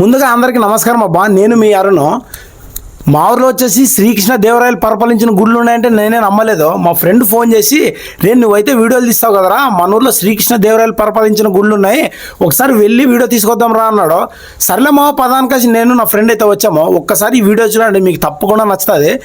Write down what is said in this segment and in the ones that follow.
ముందుగా అందరికీ నమస్కారం అబ్బా. నేను మీ అరుణ్. మా ఊర్లో వచ్చేసి శ్రీకృష్ణ దేవరాయలు పరిపాలించిన గుళ్ళు ఉన్నాయంటే నేనే నమ్మలేదు. మా ఫ్రెండ్ ఫోన్ చేసి నేను నువ్వైతే వీడియోలు తీస్తావు కదరా? మన ఊర్లో శ్రీకృష్ణ దేవరాయలు పరిపాలించిన గుళ్ళు ఉన్నాయి. ఒకసారి వెళ్ళి వీడియో తీసుకొద్దాం రా అన్నాడు. సర్లే మా పదానికాసి నేను నా ఫ్రెండ్ అయితే వచ్చాము. ఒక్కసారి ఈ వీడియో చూడండి మీకు తప్పకుండా నచ్చుతుంది.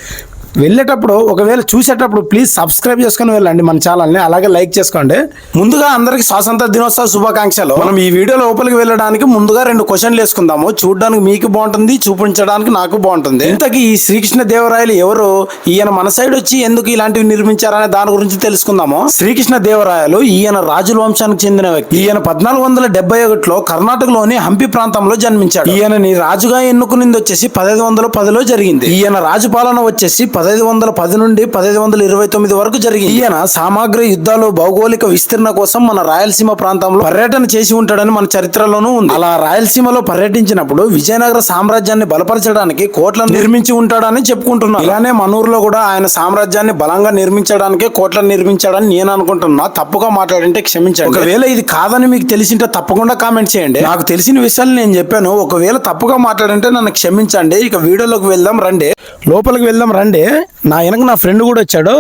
వెళ్ళేటప్పుడు ఒకవేళ చూసేటప్పుడు ప్లీజ్ సబ్స్క్రైబ్ చేసుకుని వెళ్ళండి మన ఛానల్ని అలాగే లైక్ చేసుకోండి. ముందుగా అందరికి స్వాతంత్ర దినోత్సవ శుభాకాంక్షలు. మనం ఈ వీడియో లోపలికి వెళ్ళడానికి ముందుగా రెండు క్వశ్చన్లు వేసుకుందాము. చూడడానికి మీకు బాగుంటుంది చూపించడానికి నాకు బాగుంటుంది. ఇంతకీ ఈ శ్రీకృష్ణ దేవరాయలు ఎవరు? ఈయన మన సైడ్ వచ్చి ఎందుకు ఇలాంటివి నిర్మించారనే దాని గురించి తెలుసుకుందాము. శ్రీకృష్ణ దేవరాయలు ఈయన రాజుల వంశానికి చెందిన వ్యక్తి. ఈయన పద్నాలుగు వందల డెబ్బై ఒకటిలో కర్ణాటకలోని హంపి ప్రాంతంలో జన్మించాడు. ఈయనని రాజుగా ఎన్నుకునింది వచ్చేసి పదహైదు వందల పదిలో జరిగింది. ఈయన రాజుపాలన వచ్చేసి పదహైదు వందల పది నుండి పదహైదు వందల ఇరవై తొమ్మిది వరకు జరిగింది. ఈయన సామాగ్రి యుద్ధాలు భౌగోళిక విస్తీర్ణ కోసం మన రాయలసీమ ప్రాంతంలో పర్యటన చేసి ఉంటాడని మన చరిత్రలోనూ ఉంది. అలా రాయలసీమలో పర్యటించినప్పుడు విజయనగర సామ్రాజ్యాన్ని బలపరచడానికి కోట్లను నిర్మించి ఉంటాడని చెప్పుకుంటున్నాను ఇలానే మన ఊర్లో కూడా ఆయన సామ్రాజ్యాన్ని బలంగా నిర్మించడానికి కోట్లను నిర్మించాడని నేను అనుకుంటున్నా. తప్పుగా మాట్లాడింటే క్షమించండి. ఒకవేళ ఇది కాదని మీకు తెలిసింటే తప్పకుండా కామెంట్ చేయండి. నాకు తెలిసిన విషయాలు నేను చెప్పాను. ఒకవేళ తప్పుగా మాట్లాడంటే నన్ను క్షమించండి. ఇక వీడియోలోకి వెళ్దాం రండి. లోపలికి వెళ్దాం రండి. నా వెనక నా ఫ్రెండ్ కూడా వచ్చాడు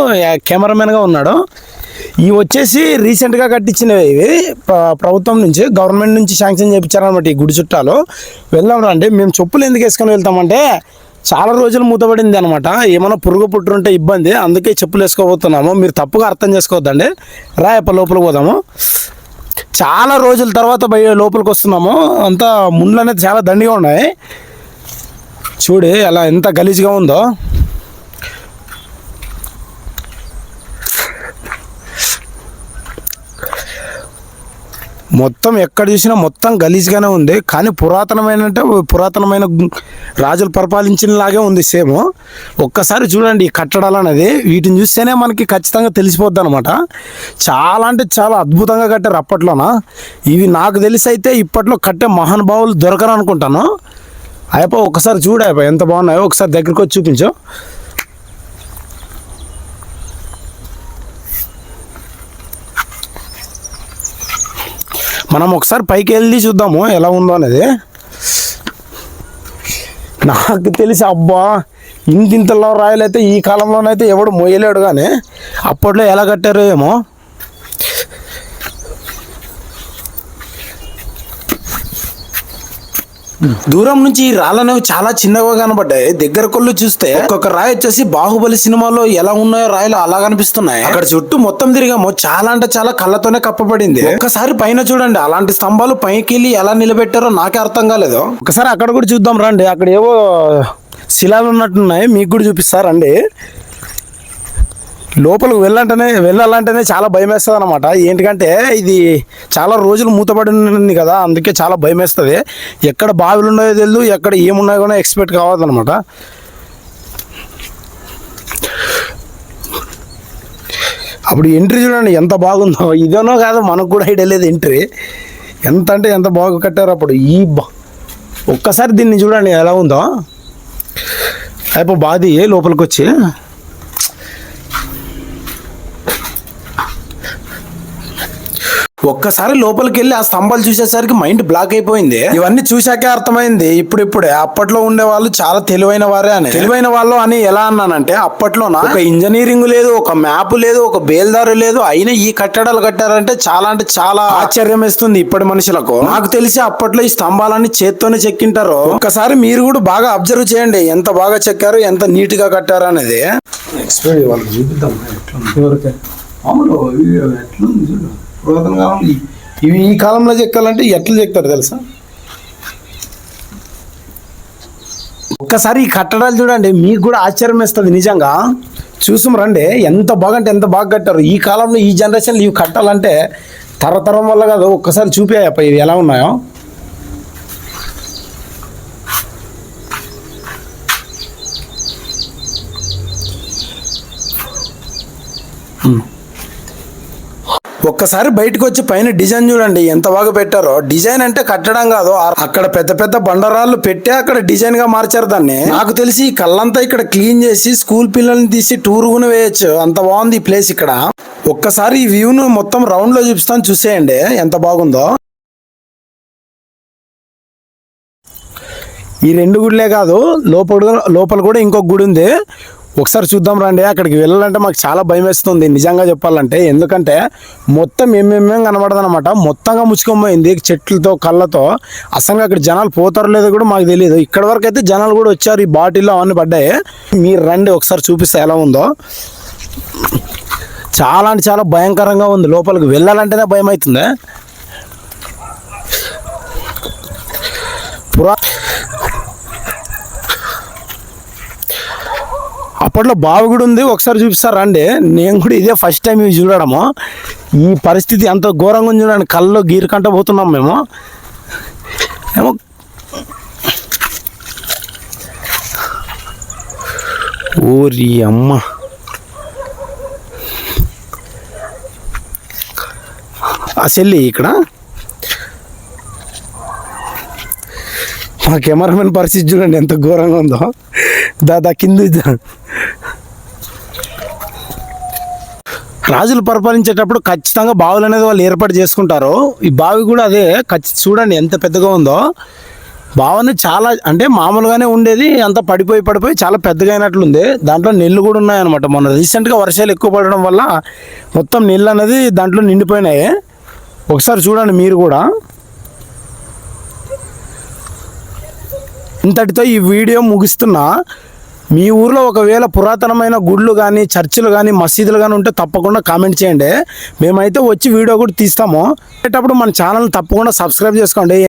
కెమెరామెన్గా ఉన్నాడు. ఇవి వచ్చేసి రీసెంట్గా కట్టించినవి ఇవి. ప్రభుత్వం నుంచి గవర్నమెంట్ నుంచి శాంక్షన్ చేయించారనమాట ఈ గుడి చుట్టాలు. వెళ్దాం రండి. మేము చెప్పులు ఎందుకు వేసుకొని వెళ్తామంటే చాలా రోజులు మూతపడింది అనమాట ఏమైనా పురుగు పుట్టుంటే ఇబ్బంది. అందుకే చెప్పులు వేసుకోబోతున్నాము. మీరు తప్పుగా అర్థం చేసుకోవద్దండి. రాయప్ప లోపలికి పోదాము. చాలా రోజుల తర్వాత బయ లోపలికి వస్తున్నాము. అంతా ముండ్లు అనేది చాలా దండిగా ఉన్నాయి. చూడు అలా ఎంత గలీజ్గా ఉందో. మొత్తం ఎక్కడ చూసినా మొత్తం గలీజ్గానే ఉంది. కానీ పురాతనమైన అంటే పురాతనమైన రాజులు పరిపాలించిన లాగే ఉంది సేమ్. ఒక్కసారి చూడండి ఈ కట్టడాలు అనేది. వీటిని చూస్తేనే మనకి ఖచ్చితంగా తెలిసిపోద్ది అనమాట చాలా అంటే చాలా అద్భుతంగా కట్టారు అప్పట్లోన. ఇవి నాకు తెలిసి అయితే ఇప్పట్లో కట్టే మహానుభావులు దొరకరు అనుకుంటాను అయ్యప్ప ఒకసారి చూడాయప్ప ఎంత బాగున్నాయో. ఒకసారి దగ్గరికి వచ్చి చూపించు. మనం ఒకసారి పైకి వెళ్ళి చూద్దాము ఎలా ఉందో అనేది. నాకు తెలిసి అబ్బా ఇంతింతలో రాయలైతే ఈ కాలంలోనైతే ఎవడు మోయలేడు కానీ అప్పట్లో ఎలా కట్టారో ఏమో. దూరం నుంచి ఈ చాలా చిన్నగా కనబడ్డాయి. దగ్గర కొళ్ళు చూస్తే ఒక్కొక్క రాయి వచ్చేసి బాహుబలి సినిమాలో ఎలా ఉన్నాయో రాయలు అలా కనిపిస్తున్నాయి. అక్కడ చుట్టూ మొత్తం తిరిగాము. చాలా అంటే చాలా కళ్ళతోనే కప్పబడింది. ఒక్కసారి పైన చూడండి. అలాంటి స్తంభాలు పైకి వెళ్ళి ఎలా నిలబెట్టారో నాకే అర్థం కాలేదు. ఒకసారి అక్కడ కూడా చూద్దాం రండి. అక్కడ ఏవో శిలాలు ఉన్నట్టున్నాయి. మీకు కూడా చూపిస్తారండి లోపలికి వెళ్ళంటేనే వెళ్ళాలంటేనే చాలా భయం వేస్తుంది అనమాట ఏంటికంటే ఇది చాలా రోజులు మూతపడి ఉంది కదా అందుకే చాలా భయం వేస్తుంది ఎక్కడ బావిలు ఉన్నాయో తెలియదు ఎక్కడ ఏమున్నాయో కూడా ఎక్స్పెక్ట్ కావద్దనమాట అప్పుడు ఎంట్రీ చూడండి ఎంత బాగుందో. ఇదేనో కాదు మనకు కూడా ఐడియా లేదు ఎంట్రీ. ఎంత అంటే ఎంత బాగా కట్టారు అప్పుడు. ఈ బా ఒక్కసారి దీన్ని చూడండి ఎలా ఉందో. అయిపో బాది లోపలికి వచ్చి ఒక్కసారి లోపలికి వెళ్ళి ఆ స్తంభాలు చూసేసరికి మైండ్ బ్లాక్ అయిపోయింది. ఇవన్నీ చూశాకే అర్థమైంది ఇప్పుడు ఇప్పుడే అప్పట్లో ఉండే వాళ్ళు చాలా తెలివైన వారే అని. తెలివైన వాళ్ళు అని ఎలా అన్నానంటే అప్పట్లో ఒక ఇంజనీరింగ్ లేదు ఒక మ్యాప్ లేదు ఒక బేల్దారు లేదు అయినా ఈ కట్టడాలు కట్టారంటే చాలా అంటే చాలా ఆశ్చర్యం వేస్తుంది ఇప్పటి మనుషులకు. నాకు తెలిసి అప్పట్లో ఈ స్తంభాలన్నీ చేత్తోనే చెక్కింటారు. ఒక్కసారి మీరు కూడా బాగా అబ్జర్వ్ చేయండి ఎంత బాగా చెక్కారు ఎంత నీట్గా కట్టారు అనేది. ఎక్స్ప్లెయిన్ వాళ్ళకి చూపిద్దాం ఎట్లా ఎట్లుంది చూడు. పురాతన కాలం ఇవి ఈ కాలంలో చెక్కాలంటే ఎట్లా చెక్తారు తెలుసా? ఒక్కసారి ఈ కట్టడాలు చూడండి మీకు కూడా ఆశ్చర్యం వేస్తుంది నిజంగా. చూసాం రండి ఎంత బాగంటే ఎంత బాగా కట్టారు. ఈ కాలంలో ఈ జనరేషన్లో ఇవి కట్టాలంటే తరతరం వల్ల కాదు ఒక్కసారి చూపాయప్ప ఇవి ఎలా ఉన్నాయో. ఒక్కసారి బయటకు వచ్చి పైన డిజైన్ చూడండి ఎంత బాగా పెట్టారో. డిజైన్ అంటే కట్టడం కాదు అక్కడ పెద్ద పెద్ద బండరాళ్ళు పెట్టి అక్కడ డిజైన్గా మార్చారు దాన్ని. నాకు తెలిసి కళ్ళంతా ఇక్కడ క్లీన్ చేసి స్కూల్ పిల్లల్ని తీసి టూర్ కూడా వేయచ్చు. అంత బాగుంది ఈ ప్లేస్ ఇక్కడ. ఒక్కసారి ఈ వ్యూను మొత్తం రౌండ్లో చూపిస్తాను చూసేయండి ఎంత బాగుందో. ఈ రెండు గుడిలే కాదు లోపల లోపల కూడా ఇంకొక గుడి ఉంది. ఒకసారి చూద్దాం రండి అక్కడికి వెళ్ళాలంటే మాకు చాలా భయం వేస్తుంది. నిజంగా చెప్పాలంటే ఎందుకంటే మొత్తం ఏమేమేం కనబడదు అనమాట మొత్తంగా ముచ్చుకోపోయింది చెట్లతో కళ్ళతో. అసలు అక్కడ జనాలు పోతారో లేదో కూడా మాకు తెలియదు ఇక్కడ వరకు అయితే జనాలు కూడా వచ్చారు ఈ బాటిల్లో అవన్నీ పడ్డాయి. మీరు రండి ఒకసారి చూపిస్తే ఎలా ఉందో. చాలా అంటే చాలా భయంకరంగా ఉంది. లోపలికి వెళ్ళాలంటేనే భయం అవుతుంది అప్పట్లో బావి కూడా ఉంది ఒకసారి చూపిస్తారు రండి. నేను కూడా ఇదే ఫస్ట్ టైం ఇవి చూడడము. ఈ పరిస్థితి ఎంత ఘోరంగా ఉంది చూడండి కళ్ళలో గీరుకంట పోతున్నాం మేము. ఏమో. ఊరి అమ్మ. ఆ సెల్లి ఇక్కడ. మా కెమెరామెన్ పరిస్థితి చూడండి ఎంత ఘోరంగా ఉందో. దాదా కింద రాజులు పరిపాలించేటప్పుడు ఖచ్చితంగా బావులు అనేది వాళ్ళు ఏర్పాటు చేసుకుంటారు. ఈ బావి కూడా అదే ఖచ్చి చూడండి ఎంత పెద్దగా ఉందో. బావని చాలా అంటే మామూలుగానే ఉండేది అంత పడిపోయి పడిపోయి చాలా పెద్దగా అయినట్లుంది దాంట్లో నీళ్ళు కూడా ఉన్నాయన్నమాట. మొన్న రీసెంట్గా వర్షాలు ఎక్కువ పడడం వల్ల మొత్తం నీళ్ళు అనేది దాంట్లో నిండిపోయినాయి. ఒకసారి చూడండి మీరు కూడా. ఇంతటితో ఈ వీడియో ముగిస్తున్నా. మీ ఊర్లో ఒకవేళ పురాతనమైన గుళ్ళు కానీ చర్చిలు కానీ మసీదులు కానీ ఉంటే తప్పకుండా కామెంట్ చేయండి. మేమైతే వచ్చి వీడియో కూడా తీస్తాము. అప్పుడు మన ఛానల్ తప్పకుండా సబ్స్క్రైబ్ చేసుకోండి.